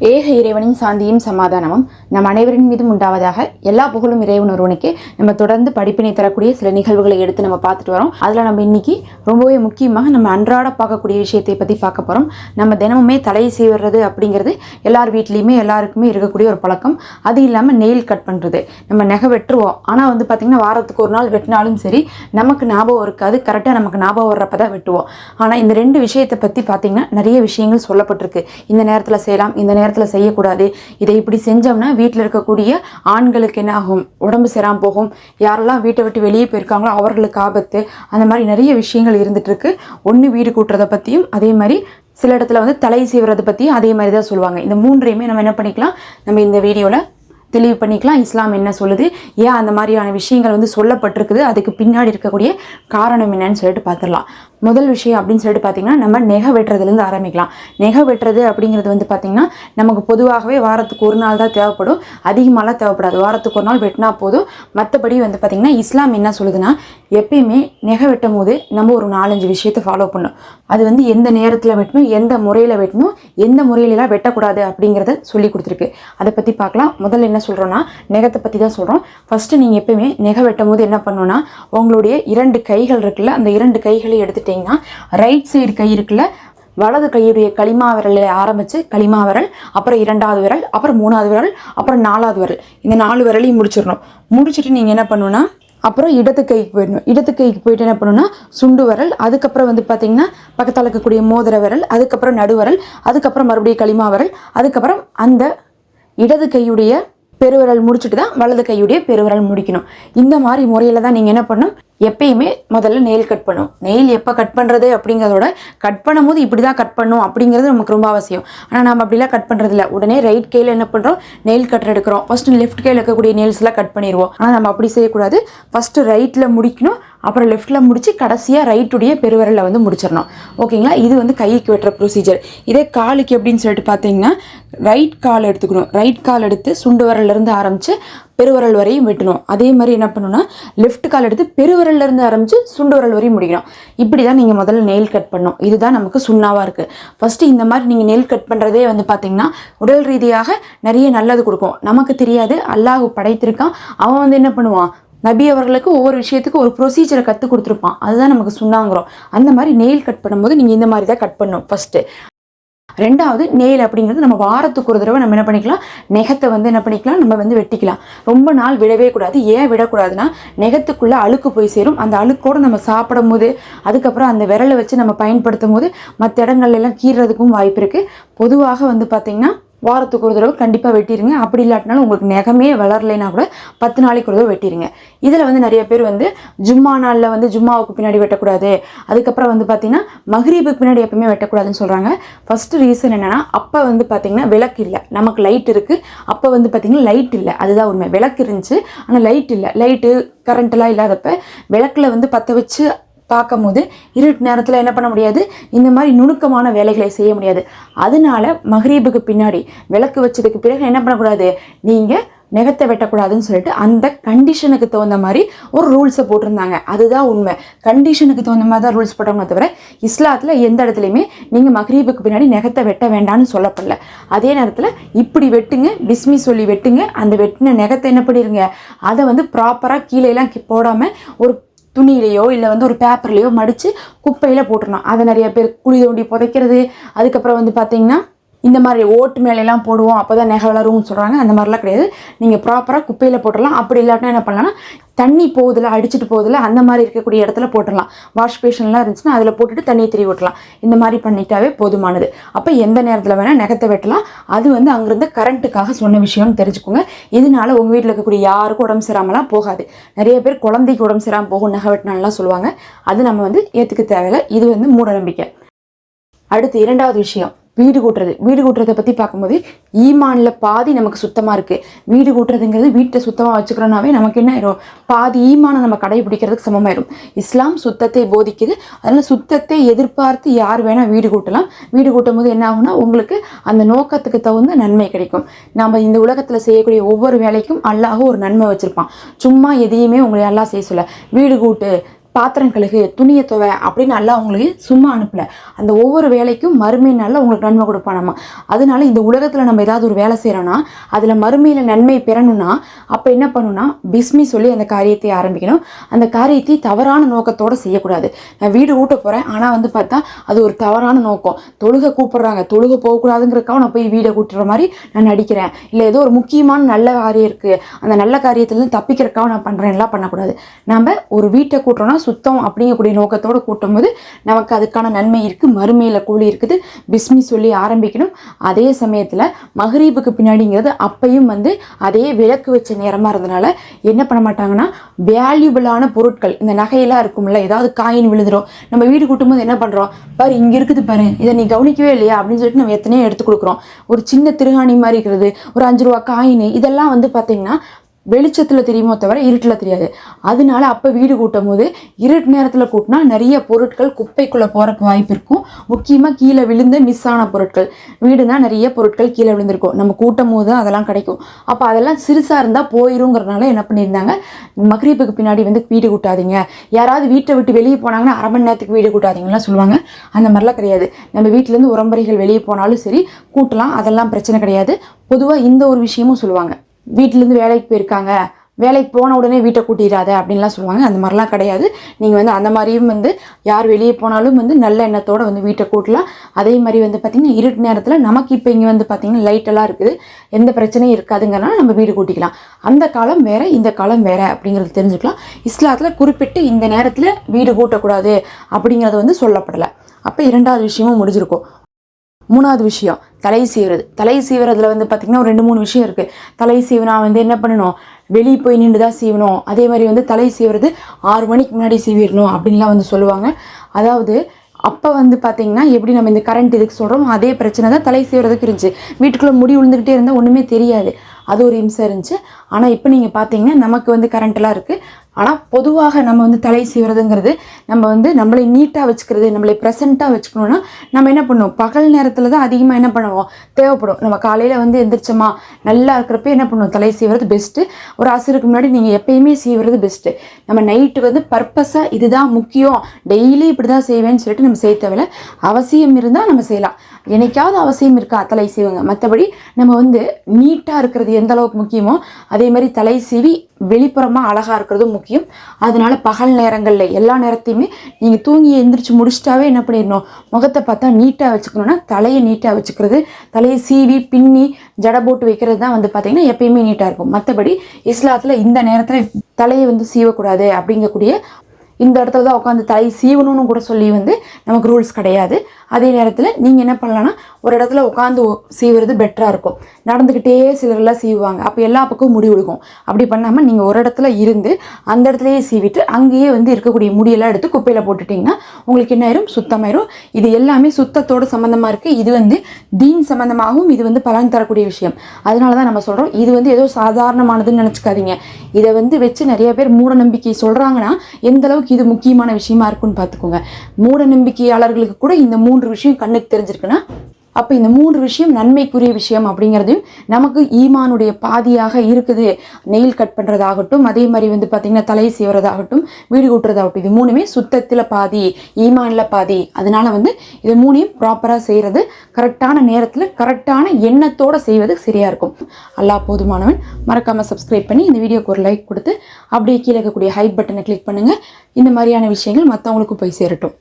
ஏக இறைவனின் சாந்தியும் சமாதானமும் நம் அனைவரின் மீதும் உண்டாவதாக எல்லா புகழும் இறைவன் ஒருவனுக்கு நம்ம தொடர்ந்து படிப்பினை தரக்கூடிய சில நிகழ்வுகளை எடுத்து நம்ம பார்த்துட்டு வரோம். அதில் நம்ம இன்னைக்கு ரொம்பவே முக்கியமாக நம்ம அன்றாட பார்க்கக்கூடிய விஷயத்தை பற்றி பார்க்க போகிறோம் நம்ம தினமுமே தலையை சீவுறது அப்படிங்கிறது எல்லார் வீட்லேயுமே எல்லாருக்குமே இருக்கக்கூடிய ஒரு பழக்கம். அது இல்லாமல் நெயில் கட் பண்ணுறது நம்ம நகை வெட்டுருவோம். ஆனால் வந்து பார்த்திங்கன்னா வாரத்துக்கு ஒரு நாள் வெட்டினாலும் சரி நமக்கு ஞாபகம் இருக்காது. கரெக்டாக நமக்கு ஞாபகம் வர்றப்ப தான் வெட்டுவோம். ஆனால் இந்த ரெண்டு விஷயத்தை பற்றி பார்த்திங்கன்னா நிறைய விஷயங்கள் சொல்லப்பட்டிருக்கு. இந்த நேரத்தில் செய்யலாம் இந்த நேரம் நேரத்தில் செய்யக்கூடாது. இதை இப்படி செஞ்சோம்னா வீட்டில் இருக்கக்கூடிய ஆண்களுக்கு என்ன ஆகும் உடம்பு சேராமல் போகும். யாரெல்லாம் வீட்டை விட்டு வெளியே போயிருக்காங்களோ அவர்களுக்கு ஆபத்து. அந்த மாதிரி நிறைய விஷயங்கள் இருந்துகிட்ருக்கு ஒன்று வீடு கூட்டுறதை பற்றியும் அதே மாதிரி சில இடத்துல வந்து தலை செய்வதை பற்றியும் அதே மாதிரி தான் சொல்லுவாங்க. இந்த மூன்றையுமே நம்ம என்ன பண்ணிக்கலாம்? நம்ம இந்த வீடியோவில் தெளிவு பண்ணிக்கலாம். இஸ்லாம் என்ன சொல்லுது? ஏன் அந்த மாதிரியான விஷயங்கள் வந்து சொல்லப்பட்டிருக்குது? அதுக்கு பின்னாடி இருக்கக்கூடிய காரணம் என்னன்னு சொல்லிட்டு பார்த்துடலாம். முதல் விஷயம் அப்படின்னு சொல்லிட்டு பார்த்தீங்கன்னா நம்ம நெகை வெட்டுறதுலேருந்து ஆரம்பிக்கலாம். நெகை வெட்டுறது அப்படிங்கிறது வந்து பார்த்திங்கன்னா நமக்கு பொதுவாகவே வாரத்துக்கு ஒரு நாள் தான் தேவைப்படும். அதிகமாகலாம் தேவைப்படாது. வாரத்துக்கு ஒரு நாள் வெட்டினா போதும். மற்றபடி வந்து பார்த்திங்கன்னா இஸ்லாம் என்ன சொல்லுதுன்னா எப்பயுமே நெகை வெட்டும் போது நம்ம ஒரு நாலஞ்சு விஷயத்தை ஃபாலோ பண்ணும் அது வந்து எந்த நேரத்தில் வெட்டணும் எந்த முறையில் வெட்டணும் எந்த முறையிலலாம் வெட்டக்கூடாது அப்படிங்கிறத சொல்லி கொடுத்துருக்கு. அதை பற்றி பார்க்கலாம். முதல்ல என்ன சொல்கிறோன்னா நெகத்தை பற்றி தான் சொல்கிறோம் ஃபஸ்ட்டு நீங்கள் எப்பயுமே நெகை வெட்டும் போது என்ன பண்ணணும்னா உங்களுடைய இரண்டு கைகள் இருக்குல்ல அந்த இரண்டு கைகளை எடுத்துட்டிங்கன்னா ரைட் சைடு கை இருக்குல்ல வலது கையுடைய களிமா விரலில் ஆரம்பித்து களிமா விரல் அப்புறம் இரண்டாவது விரல் அப்புறம் மூணாவது விரல் அப்புறம் நாலாவது விரல். இந்த நாலு விரலையும் முடிச்சிடணும். முடிச்சுட்டு நீங்கள் என்ன பண்ணணும்னா அப்புறம் இடது கைக்கு போயிடணும். இடது கைக்கு போயிட்டு என்ன பண்ணணும்னா சுண்டு விரல் அதுக்கப்புறம் வந்து பார்த்தீங்கன்னா பக்கத்தில் இருக்கக்கூடிய மோதிர விரல் அதுக்கப்புறம் நடுவரல் அதுக்கப்புறம் மறுபடியும் களிமா விரல் அதுக்கப்புறம் அந்த இடது கையுடைய பெருவிரல் முடிச்சுட்டு தான் வலது கையுடைய பெருவிரல் முடிக்கணும். இந்த மாதிரி முறையில் தான் நீங்கள் என்ன பண்ணணும் எப்பயுமே முதல்ல நெயில் கட் பண்ணும். நெயில் எப்போ கட் பண்ணுறது அப்படிங்கிறதோட கட் பண்ணும்போது இப்படி தான் கட் பண்ணும் அப்படிங்கிறது நமக்கு ரொம்ப அவசியம். ஆனால் நம்ம அப்படிலாம் கட் பண்ணுறதில்ல உடனே ரைட் கையில் என்ன பண்ணுறோம் நெயில் கட்டர் எடுக்கிறோம். ஃபஸ்ட்டு லெஃப்ட் கையில் இருக்கக்கூடிய நெயில்ஸ்லாம் கட் பண்ணிடுவோம். ஆனால் நம்ம அப்படி செய்யக்கூடாது. ஃபஸ்ட்டு ரைட்டில் முடிக்கணும். அப்புறம் லெஃப்ட்டில் முடித்து கடைசியாக ரைட்டுடைய பெருவிரலில் வந்து முடிச்சிடணும். ஓகேங்களா இது வந்து கைக்கு வெட்டுற ப்ரொசீஜர் இதே காலுக்கு எப்படின்னு சொல்லிட்டு பார்த்தீங்கன்னா ரைட் கால் எடுத்துக்கணும். ரைட் கால் எடுத்து சுண்டு விரல்லேருந்து ஆரம்பித்து பெருவரல் வரையும் வெட்டணும். அதே மாதிரி என்ன பண்ணணும்னா லெஃப்ட் கால் எடுத்து பெருவிரல்ல இருந்து ஆரம்பித்து சுண்டு விரல் வரையும் முடிக்கணும். இப்படி தான் நீங்கள் முதல்ல நெயில் கட் பண்ணணும். இதுதான் நமக்கு சுண்ணாவாக இருக்குது ஃபஸ்ட்டு இந்த மாதிரி நீங்கள் நெயில் கட் பண்ணுறதே வந்து பார்த்திங்கன்னா உடல் ரீதியாக நிறைய நல்லது கொடுக்கும். நமக்கு தெரியாது. அல்லாஹ் படைத்திருக்கான். அவன் வந்து என்ன பண்ணுவான்? நபி அவர்களுக்கு ஒவ்வொரு விஷயத்துக்கும் ஒரு ப்ரொசீஜரை கற்றுக் கொடுத்துருப்பான். அதுதான் நமக்கு சொன்னாங்கிறோம் அந்த மாதிரி நெயில் கட் பண்ணும்போது நீங்கள் இந்த மாதிரி தான் கட் பண்ணும் ஃபஸ்ட்டு ரெண்டாவது நெயில் அப்படிங்கிறது நம்ம வாரத்துக்கு ஒரு தடவை நம்ம என்ன பண்ணிக்கலாம்? நெகத்தை வந்து என்ன பண்ணிக்கலாம்? நம்ம வந்து வெட்டிக்கலாம். ரொம்ப நாள் விடவே கூடாது. ஏன் விடக்கூடாதுன்னா நெகத்துக்குள்ளே அழுக்கு போய் சேரும். அந்த அழுக்கோடு நம்ம சாப்பிடும் போது அதுக்கப்புறம் அந்த விரலை வச்சு நம்ம பயன்படுத்தும் போது மற்ற இடங்கள்லாம் கீறதுக்கும் வாய்ப்பு இருக்குது பொதுவாக வந்து பார்த்திங்கன்னா வாரத்துக்கு ஒரு தடவை கண்டிப்பாக வெட்டிடுங்க அப்படி இல்லாட்டினாலும் உங்களுக்கு நெகமே வளரலைன்னா கூட பத்து நாளைக்கு ஒரு தடவை வெட்டிடுங்க இதில் வந்து நிறைய பேர் வந்து ஜும்மா நாளில் வந்து ஜும்மாவுக்கு பின்னாடி வெட்டக்கூடாது. அதுக்கப்புறம் வந்து பார்த்திங்கன்னா மஹ்ரீபுக்கு பின்னாடி எப்பவுமே வெட்டக்கூடாதுன்னு சொல்கிறாங்க ஃபஸ்ட்டு ரீசன் என்னென்னா அப்போ வந்து பார்த்திங்கன்னா விளக்கு இல்லை. நமக்கு லைட் இருக்குது அப்போ வந்து பார்த்திங்கன்னா லைட் இல்லை. அதுதான் உண்மை. விளக்கு இருந்துச்சு ஆனால் லைட் இல்லை. லைட்டு கரண்ட்டெல்லாம் இல்லாதப்ப விளக்கில் வந்து பற்ற வச்சு பார்க்கும்போது இருட்டு நேரத்தில் என்ன பண்ண முடியாது? இந்த மாதிரி நுணுக்கமான வேலைகளை செய்ய முடியாது. அதனால மஹ்ரீபுக்கு பின்னாடி விளக்கு வச்சதுக்கு பிறகு என்ன பண்ணக்கூடாது? நீங்கள் நெகத்தை வெட்டக்கூடாதுன்னு சொல்லிட்டு அந்த கண்டிஷனுக்கு தகுந்த மாதிரி ஒரு ரூல்ஸை போட்டிருந்தாங்க. அதுதான் உண்மை. கண்டிஷனுக்கு தகுந்த மாதிரி தான் ரூல்ஸ் போட்டாங்க தவிர இஸ்லாத்தில் எந்த இடத்துலையுமே நீங்கள் மக்ரீபுக்கு பின்னாடி நெகத்தை வெட்ட வேண்டாம்னு சொல்லப்படல. அதே நேரத்தில் இப்படி வெட்டுங்க பிஸ்மி சொல்லி வெட்டுங்க அந்த வெட்டின நெகத்தை என்ன பண்ணிடுங்க அதை வந்து ப்ராப்பராக கீழேலாம் போடாமல் ஒரு துணியிலையோ இல்லை வந்து ஒரு பேப்பர்லேயோ மடித்து குப்பையில் போட்டுருணும் அதை நிறைய பேர் குழி தோண்டி புதைக்கிறது. அதுக்கப்புறம் வந்து பார்த்தீங்கன்னா இந்த மாதிரி ஓட்டு மேலெல்லாம் போடுவோம் அப்போ தான் நெகை வளரும்னு சொல்கிறாங்க அந்த மாதிரிலாம் கிடையாது. நீங்கள் ப்ராப்பராக குப்பையில் போட்டுடலாம். அப்படி இல்லாட்டினா என்ன பண்ணலாம்னா தண்ணி போகுதில்ல அடிச்சுட்டு போகுதில்ல அந்த மாதிரி இருக்கக்கூடிய இடத்துல போட்டுடலாம். வாஷ் பேஷன்லாம் இருந்துச்சுன்னா அதில் போட்டுட்டு தண்ணியை திரி விட்டலாம் இந்த மாதிரி பண்ணிட்டாவே போதுமானது. அப்போ எந்த நேரத்தில் வேணால் நெகத்தை வெட்டலாம். அது வந்து அங்கேருந்து கரண்ட்டுக்காக சொன்ன விஷயம்னு தெரிஞ்சுக்கோங்க. இதனால உங்கள் வீட்டில் இருக்கக்கூடிய யாருக்கும் உடம்பு சிராமலாம் போகாது. நிறைய பேர் குழந்தைக்கு உடம்பு சரியாமல் போகும் நகை வெட்டினாலாம் சொல்லுவாங்க. அது நம்ம வந்து ஏற்றுக்க தேவையில்லை. இது வந்து மூட நம்பிக்கை அடுத்து இரண்டாவது விஷயம். வீடு கூட்டுறது. வீடு கூட்டுறதை பற்றி பார்க்கும்போது ஈமானில் பாதி நமக்கு சுத்தமாக இருக்குது வீடு கூட்டுறதுங்கிறது வீட்டை சுத்தமாக வச்சுக்கிறோன்னாவே நமக்கு என்ன ஆயிரும்? பாதி ஈமானை நம்ம கடைபிடிக்கிறதுக்கு சமமாயிரும். இஸ்லாம் சுத்தத்தை போதிக்குது. அதனால் சுத்தத்தை எதிர்பார்த்து யார் வேணால் வீடு கூட்டலாம். வீடு கூட்டும் போது என்ன ஆகும்னா உங்களுக்கு அந்த நோக்கத்துக்கு தகுந்த நன்மை கிடைக்கும். நம்ம இந்த உலகத்தில் செய்யக்கூடிய ஒவ்வொரு வேலைக்கும் அல்லாஹ் ஒரு நன்மை வச்சுருப்பான். சும்மா எதையுமே உங்களை எல்லாம் செய்ய சொல்ல. வீடு கூட்டு பாத்திரம் கழுகு துணியை துவை அப்படின்னு நல்லா அவங்களுக்கு சும்மா அனுப்பல. அந்த ஒவ்வொரு வேலைக்கும் மறுமை நாளில் உங்களுக்கு நன்மை கொடுப்பானாமா. அதனால இந்த உலகத்தில் நம்ம ஏதாவது ஒரு வேலை செய்கிறோன்னா அதில் மறுமையில் நன்மை பெறணும்னா அப்போ என்ன பண்ணணும்னா பிஸ்மி சொல்லி அந்த காரியத்தை ஆரம்பிக்கணும். அந்த காரியத்தை தவறான நோக்கத்தோடு செய்யக்கூடாது. நான் வீடு ஊட்ட போகிறேன் ஆனால் வந்து பார்த்தா அது ஒரு தவறான நோக்கம். தொழுகை கூப்பிடுறாங்க தொழுகை போகக்கூடாதுங்கிறக்காக நான் போய் வீடை கூட்டுற மாதிரி நான் நடிக்கிறேன். இல்லை ஏதோ ஒரு முக்கியமான நல்ல காரியம் இருக்குது அந்த நல்ல காரியத்துலேருந்து தப்பிக்கிறக்காக நான் பண்ணுறேன் எல்லாம் பண்ணக்கூடாது. நம்ம ஒரு வீட்டை கூட்டுறோன்னா சுத்தம் அப்படிங்கக்கூடிய நோக்கத்தோடு கூட்டும் போது நமக்கு அதுக்கான நன்மை இருக்குது மறுமையில் கூலி இருக்குது. பிஸ்மி சொல்லி ஆரம்பிக்கணும். அதே சமயத்தில் மகரீபுக்கு பின்னாடிங்கிறது அப்பையும் வந்து அதே விளக்கு வச்ச நேரமாக இருந்தனால என்ன பண்ண மாட்டாங்கன்னா வேல்யூபிளான பொருட்கள் இந்த நகையெல்லாம் இருக்கும்ல ஏதாவது காயின் விழுந்துரும். நம்ம வீடு கூட்டும்போது என்ன பண்ணுறோம் பாரு இங்கே இருக்குது பாரு இதை நீ கவனிக்கவே இல்லையா? அப்படின்னு சொல்லிட்டு நம்ம எத்தனையோ எடுத்து கொடுக்குறோம். ஒரு சின்ன திருகாணி மாதிரி இருக்கிறது ஒரு அஞ்சு ரூபா காயின் இதெல்லாம் வந்து பார்த்தீங்கன்னா வெளிச்சத்தில் தெரியுமோ தவிர இருட்டில் தெரியாது. அதனால அப்போ வீடு கூட்டும் போது இருட்டு நேரத்தில் கூட்டினா நிறைய பொருட்கள் குப்பைக்குள்ளே போகிறக்கு வாய்ப்பு இருக்கும். முக்கியமாக கீழே விழுந்து மிஸ் ஆன பொருட்கள். வீடுனா நிறைய பொருட்கள் கீழே விழுந்திருக்கும். நம்ம கூட்டும் போது அதெல்லாம் கிடைக்கும். அப்போ அதெல்லாம் சிறுசாக இருந்தால் போயிருங்கிறனால என்ன பண்ணியிருந்தாங்க? மகரீப்புக்கு பின்னாடி வந்து வீடு கூட்டாதீங்க. யாராவது வீட்டை விட்டு வெளியே போனாங்கன்னா அரை மணி நேரத்துக்கு வீடு கூட்டாதீங்கலாம் சொல்லுவாங்க. அந்த மாதிரிலாம் கிடையாது. நம்ம வீட்டிலேருந்து உரம்பரைகள் வெளியே போனாலும் சரி கூட்டலாம். அதெல்லாம் பிரச்சனை கிடையாது. பொதுவாக இந்த ஒரு விஷயமும் சொல்லுவாங்க. வீட்டிலேருந்து வேலைக்கு போயிருக்காங்க. வேலைக்கு போன உடனே வீட்டை கூட்டிடாத அப்படின்லாம் சொல்லுவாங்க. அந்த மாதிரிலாம் கிடையாது. நீங்கள் வந்து அந்த மாதிரியும் வந்து யார் வெளியே போனாலும் வந்து நல்ல எண்ணத்தோடு வந்து வீட்டை கூட்டலாம். அதே மாதிரி வந்து பார்த்திங்கன்னா இருட்டு நேரத்தில் நமக்கு இப்போ இங்கே வந்து பார்த்திங்கன்னா லைட்டெல்லாம் இருக்குது. எந்த பிரச்சனையும் இருக்காதுங்கிறனால நம்ம வீடு கூட்டிக்கலாம். அந்த காலம் வேறு இந்த காலம் வேறு அப்படிங்கிறது தெரிஞ்சுக்கலாம். இஸ்லாத்தில் குறிப்பிட்டு இந்த நேரத்தில் வீடு கூட்டக்கூடாது அப்படிங்கிறது வந்து சொல்லப்படலை. அப்போ இரண்டாவது விஷயமும் முடிஞ்சிருக்கும். மூணாவது விஷயம் தலை சீவுறது. தலை சீவுறதுல வந்து பார்த்திங்கன்னா ஒரு ரெண்டு மூணு விஷயம் இருக்குது தலை சீவினா வந்து என்ன பண்ணணும்? வெளியே போய் நின்று தான் சீவணும். அதே மாதிரி வந்து தலை சீவுறது ஆறு மணிக்கு முன்னாடி சீவிடணும் அப்படின்லாம் வந்து சொல்லுவாங்க. அதாவது அப்போ வந்து பார்த்திங்கன்னா எப்படி நம்ம இந்த கரண்ட் இதுக்கு சொல்கிறோம் அதே பிரச்சனை தான் தலை சீவுறதுக்கு இருந்துச்சு. வீட்டுக்குள்ளே முடி விழுந்துக்கிட்டே இருந்தால் ஒன்றுமே தெரியாது. அது ஒரு இம்சம் இருந்துச்சு. ஆனால் இப்போ நீங்கள் பார்த்தீங்கன்னா நமக்கு வந்து கரண்ட்லாம் இருக்குது ஆனால் பொதுவாக நம்ம வந்து தலை சீவுறதுங்கிறது நம்ம வந்து நம்மளை நீட்டாக வச்சுக்கிறது நம்மளை ப்ரெசண்ட்டாக வச்சுக்கணுன்னா நம்ம என்ன பண்ணுவோம்? பகல் நேரத்தில் தான் அதிகமாக என்ன பண்ணுவோம்? தேவைப்படும். நம்ம காலையில் வந்து எந்திரிச்சோமா நல்லா இருக்கிறப்ப என்ன பண்ணுவோம்? தலை சீவுறது பெஸ்ட்டு ஒரு அசுருக்கு முன்னாடி நீங்கள் எப்பயுமே சீவுறது பெஸ்ட்டு நம்ம நைட்டு வந்து பர்பஸாக இதுதான் முக்கியம். டெய்லி இப்படி தான் செய்வேன்னு சொல்லிட்டு நம்ம செய்ய தேவையில்ல. அவசியம் இருந்தால் நம்ம செய்யலாம். என்னைக்காவது அவசியம் இருக்கா? தலை சீவுங்க. மற்றபடி நம்ம வந்து நீட்டாக இருக்கிறது எந்த அளவுக்கு முக்கியமோ அதே அதே மாதிரி தலை சீவி வெளிப்புறமாக அழகாக இருக்கிறதும் முக்கியம். அதனால் பகல் நேரங்களில் எல்லா நேரத்தையுமே நீங்கள் தூங்கி எந்திரிச்சு முடிச்சிட்டாவே என்ன பண்ணிடணும்? முகத்தை பார்த்தா நீட்டாக வச்சுக்கணுன்னா தலையை நீட்டாக வச்சுக்கிறது தலையை சீவி பின்னி ஜடை போட்டு வைக்கிறது தான் வந்து பார்த்திங்கன்னா எப்பயுமே நீட்டாக இருக்கும். மற்றபடி இஸ்லாத்தில் இந்த நேரத்தில் தலையை வந்து சீவக்கூடாது அப்படிங்கக்கூடிய இந்த இடத்துல தான் உட்காந்து தலை சீவணும்னு கூட சொல்லி வந்து நமக்கு ரூல்ஸ் கிடையாது. அதே நேரத்தில் நீங்கள் என்ன பண்ணலான்னா ஒரு இடத்துல உட்காந்து சீவுறது பெட்டராக இருக்கும். நடந்துக்கிட்டே சிலர்லாம் சீவுவாங்க. அப்போ எல்லா பக்கமும் முடி விழுகும் அப்படி பண்ணாமல் நீங்கள் ஒரு இடத்துல இருந்து அந்த இடத்துலையே சீவிட்டு அங்கேயே வந்து இருக்கக்கூடிய முடியெல்லாம் எடுத்து குப்பையில் போட்டுட்டிங்கன்னா உங்களுக்கு என்ன ஆயிரும்? சுத்தமாயிரும். இது எல்லாமே சுத்தத்தோடு சம்மந்தமாக இருக்குது இது வந்து தீன் சம்மந்தமாகவும் இது வந்து பலன் தரக்கூடிய விஷயம். அதனால தான் நம்ம சொல்கிறோம் இது வந்து ஏதோ சாதாரணமானதுன்னு நினச்சிக்காதீங்க. இதை வந்து வச்சு நிறைய பேர் மூட நம்பிக்கை சொல்கிறாங்கன்னா எந்த அளவுக்கு இது முக்கியமான விஷயமா இருக்குன்னு பார்த்துக்கோங்க. மூட நம்பிக்கையாளர்களுக்கு கூட இந்த மூன்று விஷயம் கண்ணுக்கு தெரிஞ்சிருக்குன்னா அப்போ இந்த மூன்று விஷயம் நன்மைக்குரிய விஷயம் அப்படிங்கிறதையும் நமக்கு ஈமானுடைய பாதியாக இருக்குது. நெயில் கட் பண்ணுறதாகட்டும் அதே மாதிரி வந்து பார்த்திங்கன்னா தலை செய்வதாகட்டும் வீடு கூட்டுறதாகட்டும் இது மூணுமே சுத்தத்தில் பாதி ஈமானில் பாதி. அதனால வந்து இது மூணையும் ப்ராப்பராக செய்கிறது கரெக்டான நேரத்தில் கரெக்டான எண்ணத்தோடு செய்வது சரியாக இருக்கும். அல்லாஹ் போதுமானவன். மறக்காமல் சப்ஸ்கிரைப் பண்ணி இந்த வீடியோக்கு ஒரு லைக் கொடுத்து அப்படியே கீழே இருக்கக்கூடிய ஹைப் பட்டனை கிளிக் பண்ணுங்கள் இந்த மாதிரியான விஷயங்கள் மற்றவங்களுக்கும் போய் சேரட்டும்.